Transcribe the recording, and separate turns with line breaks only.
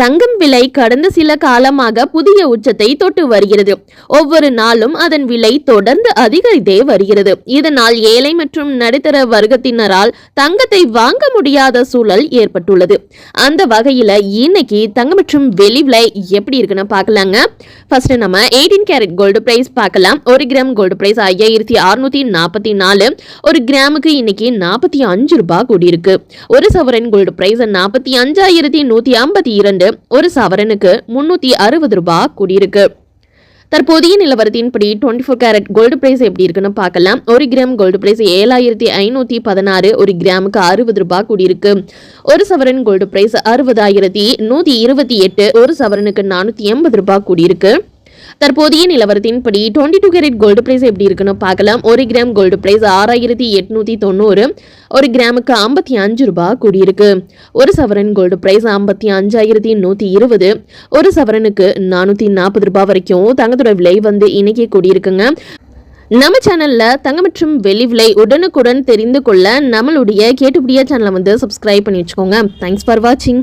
தங்கம் விலை கடந்த சில காலமாக புதிய உச்சத்தை தொட்டு வருகிறது. ஒவ்வொரு நாளும் அதன் விலை தொடர்ந்து அதிகரித்தே வருகிறது. இதனால் ஏழை மற்றும் நடுத்தர வர்க்கத்தினரால் தங்கத்தை வாங்க முடியாத சூழல் ஏற்பட்டுள்ளது. அந்த வகையில இன்னைக்கு தங்கம் மற்றும் வெளி விலை எப்படி இருக்குன்னு பார்க்கலாங்க. ஃபர்ஸ்ட் நம்ம எயிட்டீன் கேரட் கோல்டு பிரைஸ் பார்க்கலாம். ஒரு கிராம் கோல்டு பிரைஸ் ஐயாயிரத்தி அறுநூத்தி நாற்பத்தி நாலு. ஒரு கிராமுக்கு இன்னைக்கு நாற்பத்தி அஞ்சு ரூபாய் கூடியிருக்கு. ஒரு சவரன் கோல்டு பிரைஸ் நாற்பத்தி அஞ்சாயிரத்தி நூத்தி ஐம்பத்தி இரண்டு. ஒரு சவரனுக்கு முன்னூத்தி அறுபது ரூபாய் கூடியிருக்கு. தற்போதைய நிலவரத்தின்படி twenty four carat gold price எப்படி இருக்குன்னு பார்க்கலாம். ஒரு கிராம் கோல்டு பிரைஸ் ஏழாயிரத்தி ஐநூற்றி பதினாறு ஒரு கிராமுக்கு அறுபது ரூபாய் கூடியிருக்கு. ஒரு சவரன் கோல்டு பிரைஸ் அறுபதாயிரத்தி நூற்றி இருபத்தி எட்டு ஒரு சவரனுக்கு நானூற்றி எண்பது ரூபாய் கூடியிருக்கு. தற்போதைய நிலவரத்தின்படி twenty two carat gold price எப்படி இருக்குன்னு பார்க்கலாம். ஒரு கிராம் கோல்டு பிரைஸ் ஆறாயிரத்தி எட்நூத்தி தொண்ணூறு ஒரு கிராமுக்கு ஐம்பத்தி அஞ்சு ரூபாய் கூடியிருக்கு. ஒரு சவரன் கோல்டு பிரைஸ் ஐம்பத்தி அஞ்சாயிரத்தி நூற்றி இருபது ஒரு சவரனுக்கு நானூற்றி நாற்பது ரூபாய் வரைக்கும் தங்கத்தோட விலை வந்து இன்னைக்கு கூடியிருக்குங்க. நம்ம சேனல்ல தங்க மற்றும் வெளி விலை உடனுக்குடன் தெரிந்து கொள்ள நம்மளுடைய கேட்டுப்படியா சேனலை வந்து சப்ஸ்கிரைப் பண்ணி வச்சுக்கோங்க. தேங்க்ஸ் ஃபார் வாட்சிங்